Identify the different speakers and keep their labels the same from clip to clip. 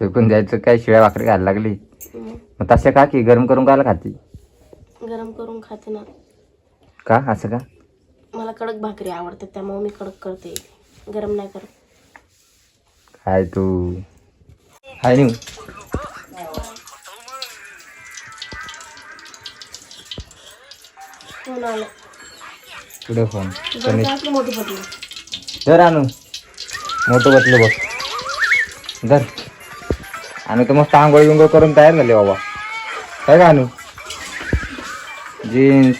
Speaker 1: फेकून द्यायचं काय शिळ्या भाकरी घायला लागली?
Speaker 2: मग
Speaker 1: तशा का की गरम करून कायला खाती?
Speaker 2: गरम करून खाते ना.
Speaker 1: का? असं का?
Speaker 2: मला कडक भाकरी आवडते त्यामुळे मी कडक करते. गरम नाही करत.
Speaker 1: काय तू. हाय न्यू
Speaker 2: फोन आलं.
Speaker 1: पुढे फोन?
Speaker 2: मोठी पडली.
Speaker 1: धर आणू. मोठं बसलं बघ. धर. आणि तर मस्त आंघोळ बिंघोळ करून तयार झाले बाबा. काय का आणू जीन्स.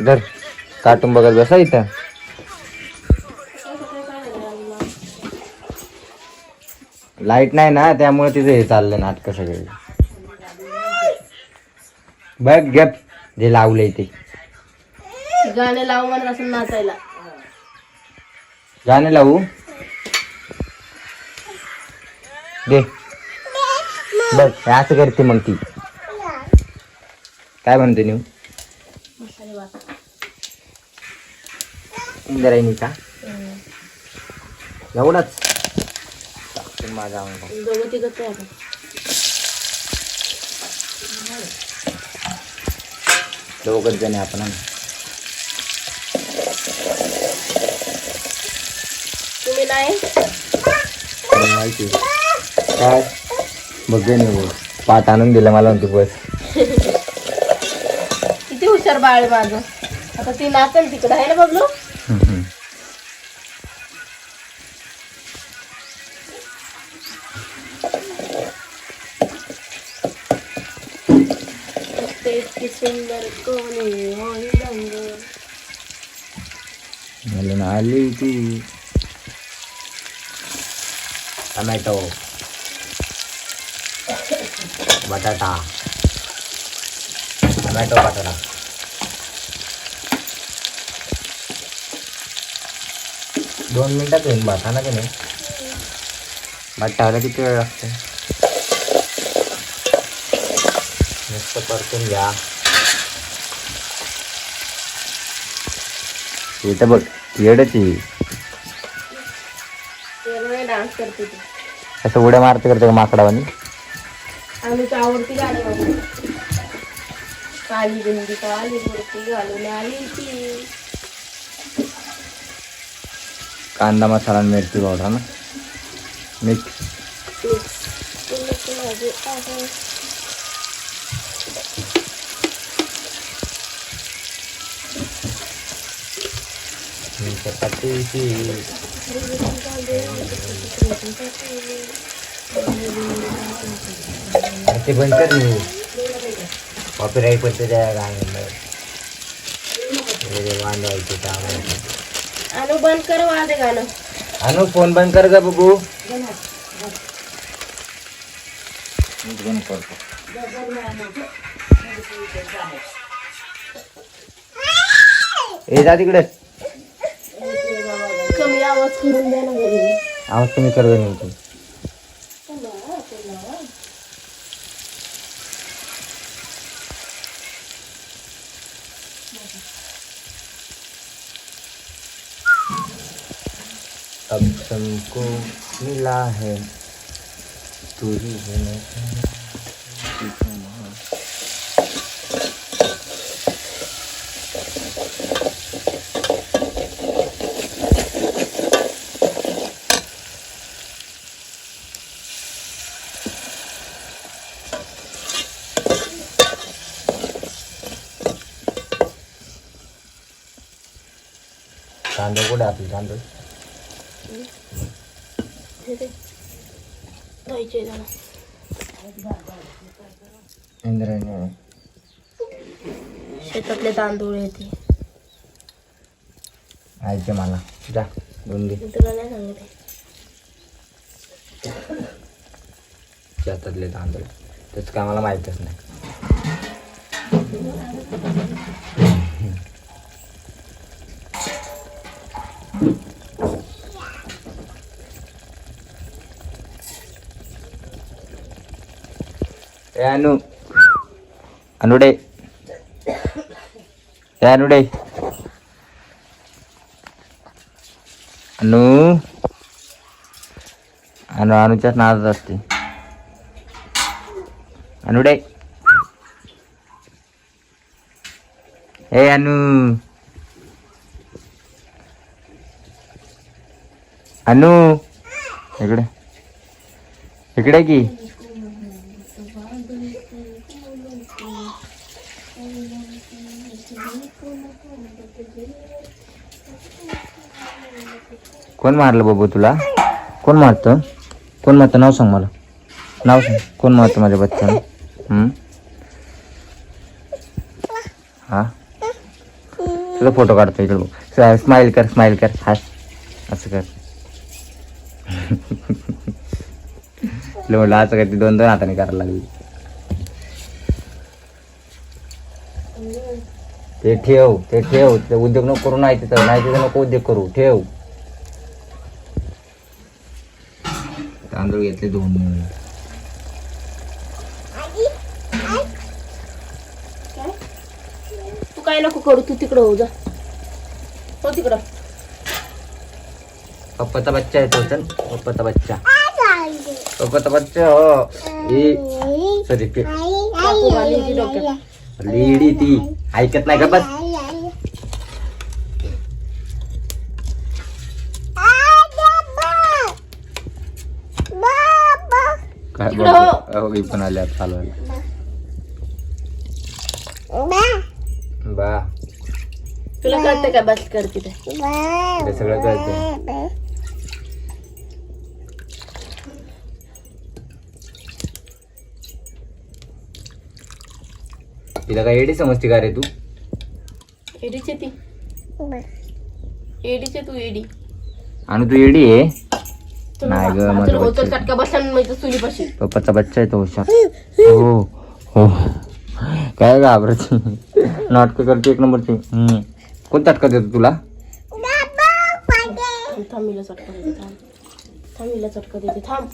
Speaker 1: धर. कार्टून बघत बसा इथं. लाइट नाही ना त्यामुळे तिचं हे चाललं नाटक सगळे. बघ गप. जे लावलंय ते.
Speaker 2: गाणे लाव म्हणत असं नाचायला.
Speaker 1: गाणे लावू? दे बघ हे असं करते मग ती काय म्हणते
Speaker 2: भात
Speaker 1: इंदिरायनी का एवढाच माझा अंगावर.
Speaker 2: दोघं तिघं आपण
Speaker 1: दोघच जण आपण.
Speaker 2: तुम्ही नाही
Speaker 1: माहिती. काय? बघ नाही बघ पाठ आणून दिलं मला म्हणते बस.
Speaker 2: किती हुशार बाळ आहे माझं. आता ती नाचन तिकडं आहे ना बबलू? सुंदर कोणी होई
Speaker 1: आली ती. टमॅटो बटाटा टमॅटो बटाटा. दोन मिनिटात होईल भात हा ना की नाही? भात टाकायला किती वेळ लागतो? मस्त परतून घ्या. इथं बघ येडच असं उड्या मारते करतो का माकडावानी?
Speaker 2: आम्ही आवडती बघू काली बिंदी काली मूर्ती घालून आली ती.
Speaker 1: कांदा मसाला आणि मिरची पावडर ना? मिक्स.
Speaker 2: तुला
Speaker 1: ते बंद कर कॉपीराईट पडते त्या गाण्याला वांडवायचे त्यामुळे
Speaker 2: आणू बंद कर वादे गाणं.
Speaker 1: आणू फोन बंद कर ग बघू बंद करतो ए जा तिकडे.
Speaker 2: कमी आवाज करून द्या ना
Speaker 1: आवाज अब सबको मिला है तू ही है मेरा तांदूळ कुठे आपले तांदूळ
Speaker 2: हे दे. धुवायचे जरा
Speaker 1: इंद्रायणी
Speaker 2: शेतातले तांदूळ येते
Speaker 1: आयचे मला. जा दोन घे
Speaker 2: तुला नाही सांगते
Speaker 1: शेतातले तांदूळ. तेच काय मला माहीतच नाही. ए अनु अनुडे ए अनुडे अनु अनु अनुच्याच नादात असते अनुडे ए अनु अनु इकडे इकडे की कोण मारलं बाबू तुला? कोण मारतं? कोण मारतं? नाव सांग मला. नाव सांग. कोण मारतं माझ्या बच्चाला? हा? तुझा फोटो काढतो इकडे स्माईल कर स्माईल कर. हास. असं कर. तुला म्हटलं असं ती दोन दोन हाताने करायला लागली. ते ठेव ते ठेव. ते उद्योग नको करू नाही तिथं नाही तिथं नको उद्योग करू ठेव. तांदूळ घेतले दोन
Speaker 2: तू काय नको करू तू तिकडं हो जा. हो तिकडं.
Speaker 1: पप्पाचा बच्चा आहे तो चल. पप्पाचा बच्चा. पप्पाचा बच्चा हो. सॉरी
Speaker 2: डोक्यात.
Speaker 1: लेडी ती. ऐकत नाही का बस काय
Speaker 2: हो.
Speaker 1: बघ पण आले आता चालवायला. बा.
Speaker 2: तुला कळतं का बस कर तिथे
Speaker 1: ते सगळं कळते तिला काय एडी समजते का रे तू?
Speaker 2: एडीचे ती. एडीचे तू एडी.
Speaker 1: आणि तू एडी आहे? नाही ग, माझं
Speaker 2: होतं
Speaker 1: बच्चं.
Speaker 2: चटका बसन म्हणजे चुलीपाशी.
Speaker 1: पप्पाचा बच्चा आहे तो हुशार. हो हो. काय घाबरत? नाटक करते एक नंबरची. हम्म. कोण चटका देतो तुला?
Speaker 2: थांब थांबीला चटका देते थांब. थांबीला चटका देते थांब.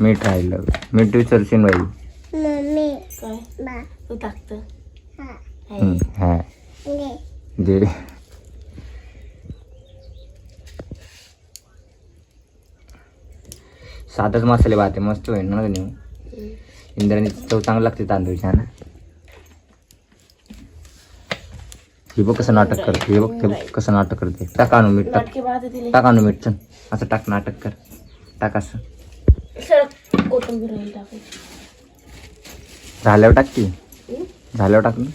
Speaker 1: मीठ राहिलं मीठ विचारशील बाई.
Speaker 2: काय? तू टाकत
Speaker 1: हम्म, हा. दे. साधच मसाले भात आहे मस्त होईल ना नेऊ. इंद्राणी चव चांगलं लागते तांदूळच्या ना? हे बघ कसं नाटक करते हे बघ ते बघ कसं नाटक करते. टाक आणू मीठ टाक.
Speaker 2: नाटके बाद दिले
Speaker 1: टाक आणू मीठ चल. असं टाक नाटक कर. टाक असं.
Speaker 2: सर कोथिंबीर
Speaker 1: झाल्यावर टाक की? झाल्यावर टाक ना.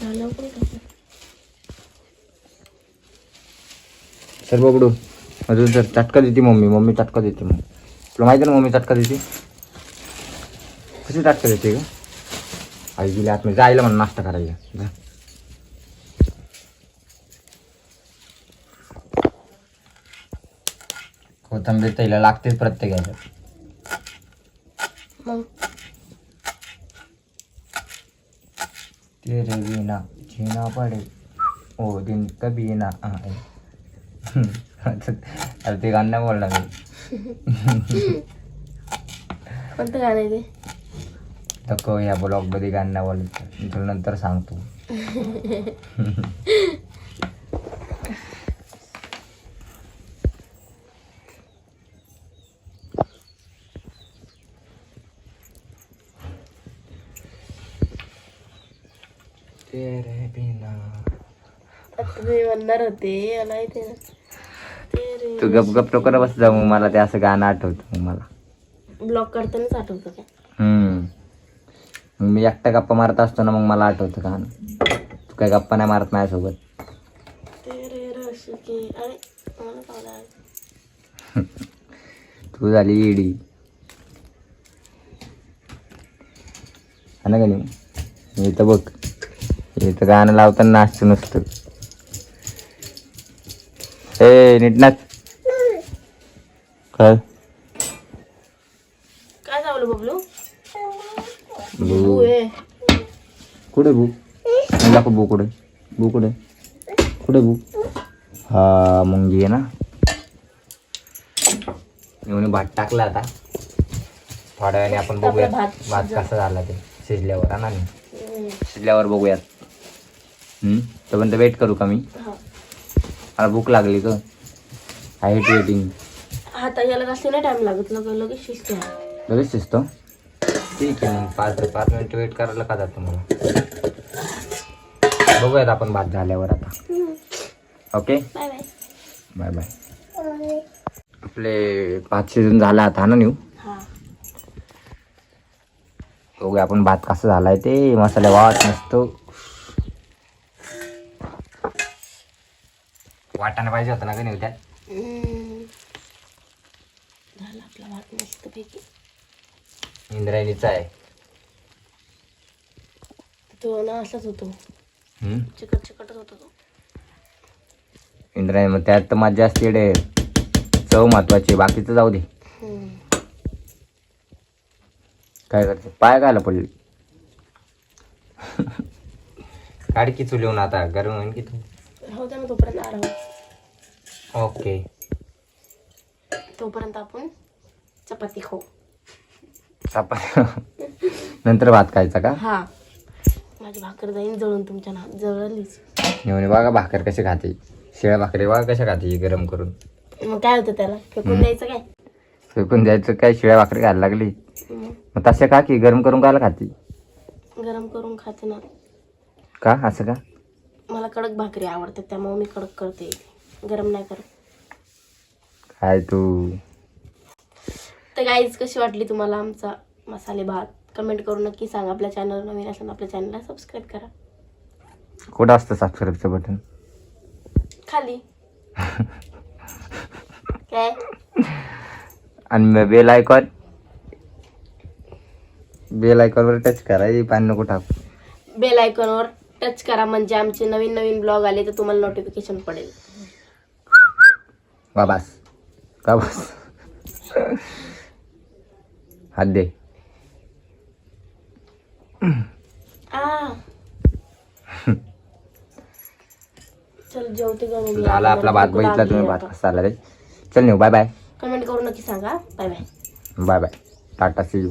Speaker 2: झाल्यावर पण टाकू.
Speaker 1: सर बघडू अजून सर चटका देते मम्मी. मम्मी चटका देते मग. तुला माहिती ना मम्मी चटका देते? कशी चटका देते का आई गेली आतमध्ये. जायला म्हणून नाश्ता करायला. जा. कोथंबीर त्याला लागतेच प्रत्येक याच्यात
Speaker 2: मग
Speaker 1: तेरे बिना जीना पडे ओ दिन कभी ना आए अरे ते गाणं नाही बोलणार मी
Speaker 2: कोणतं गाणं आहे ते
Speaker 1: तक या ब्लॉगमध्ये गाणं नाही बोलत मी तुला नंतर सांगतो तेरे बिना
Speaker 2: आता तुम्ही म्हणणार होते मला येते ना ते
Speaker 1: तू गप गप तो कर बस जाऊ मग मला ते असं गाणं आठवतं मग मला.
Speaker 2: ब्लॉक करतानाच आठवतं का?
Speaker 1: हम्म. मग मी एकटा गप्पा मारत असतो ना मग मला आठवतं गाणं. तू काय गप्पा नाही मारत माझ्यासोबत.
Speaker 2: तेरे रस के अरे मला पावला आहे.
Speaker 1: तू झाली इडी हा ना का नाही इथं बघ. इथं गाणं लावताना नाचतं नसतं ए नीट नाच. काय
Speaker 2: काय चावलं बबलू?
Speaker 1: बू.
Speaker 2: तू आहे.
Speaker 1: कुठे बू? दाखव बू कुठे? बू कुठे? कुठे बू? हा मुंगी आहे ना. येऊन भात टाकला आता. थोड्या वेळाने आपण बघूयात
Speaker 2: भात.
Speaker 1: कसा झाला ते. शिजल्यावर ना.
Speaker 2: हम्म.
Speaker 1: शिजल्यावर बघूयात. तोपर्यंत वेट करू का मी?
Speaker 2: हा.
Speaker 1: मला भूक लागली ग. हाईट वेटिंग
Speaker 2: हाता याला जास्त नाही टाइम लागत लगे लगेच शिजते हा.
Speaker 1: लगेच शिजतो? ठीक आहे मग पाच पाच मिनिट वेट करायला का जातं मला बघूयात आपण भात झाल्यावर आता.
Speaker 2: हम्म.
Speaker 1: Okay?
Speaker 2: Bye bye.
Speaker 1: Bye bye. आपले भात शिजून झाला आता ना नेऊ
Speaker 2: हा.
Speaker 1: बघूया आपण भात कसं झालाय ते. मसाले वाट नसतो वाटाणा पाहिजे होता ना का नेऊ त्यात
Speaker 2: हम्म. झाला आपला भात मस्त पैकी
Speaker 1: इंद्रायणीचा आहे.
Speaker 2: तो ना असाच होतो.
Speaker 1: हम्म?
Speaker 2: चिकट चिकटच होतो तो.
Speaker 1: इंद्रायणी मग त्यात तर मजा असते इकडे चव महत्वाची बाकीचं जाऊ दे.
Speaker 2: हम्म.
Speaker 1: काय करते? पाय घायला पडले. काढ की चुलीवून आता गरम होईन की तू?
Speaker 2: राहू द्या ना तोपर्यंत आराम.
Speaker 1: ओके
Speaker 2: तोपर्यंत आपण चपाती खाऊ
Speaker 1: चपाती नंतर भात खायचा का?
Speaker 2: हा. माझी भाकर जाईन जळून तुमच्या ना जळलीच
Speaker 1: नेऊन बघा भाकर कशी खाते. शिळ्या भाकरी बघा कशा खाते गरम करून.
Speaker 2: मग काय होतं त्याला? फेकून द्यायचं काय?
Speaker 1: फेकून द्यायचं काय? शिळ्या भाकरी खायला लागली.
Speaker 2: मग
Speaker 1: मग तशा का की गरम करून खायला खाते?
Speaker 2: गरम करून खाते ना.
Speaker 1: का? असं का?
Speaker 2: मला कडक भाकरी आवडते त्यामुळे मी कडक करते. गरम नाही करत
Speaker 1: काय तू?
Speaker 2: तर गाईज कशी वाटली तुम्हाला आमचा मसाले भात? कमेंट करून नक्की सांगा. आपल्या चॅनल नवीन असेल आपल्या चॅनलला सबस्क्राईब करा.
Speaker 1: कुठं असतं सबस्क्राईबचं बटन
Speaker 2: खाली. काय?
Speaker 1: आणि बेल आयकॉन बेल आयकॉनवर टच करा. पाणी नको टाकू.
Speaker 2: बेल आयकॉनवर टच करा. म्हणजे आमचे नवीन नवीन ब्लॉग आले तर तुम्हाला नोटिफिकेशन पडेल.
Speaker 1: बाबास का बस हात दे
Speaker 2: आ चल जेवते
Speaker 1: झाला आपला भात. बघितला तुम्ही भात कसा आला रे चल नेऊ बाय बाय
Speaker 2: कमेंट करून नक्की सांगा. Bye bye
Speaker 1: bye bye tata see you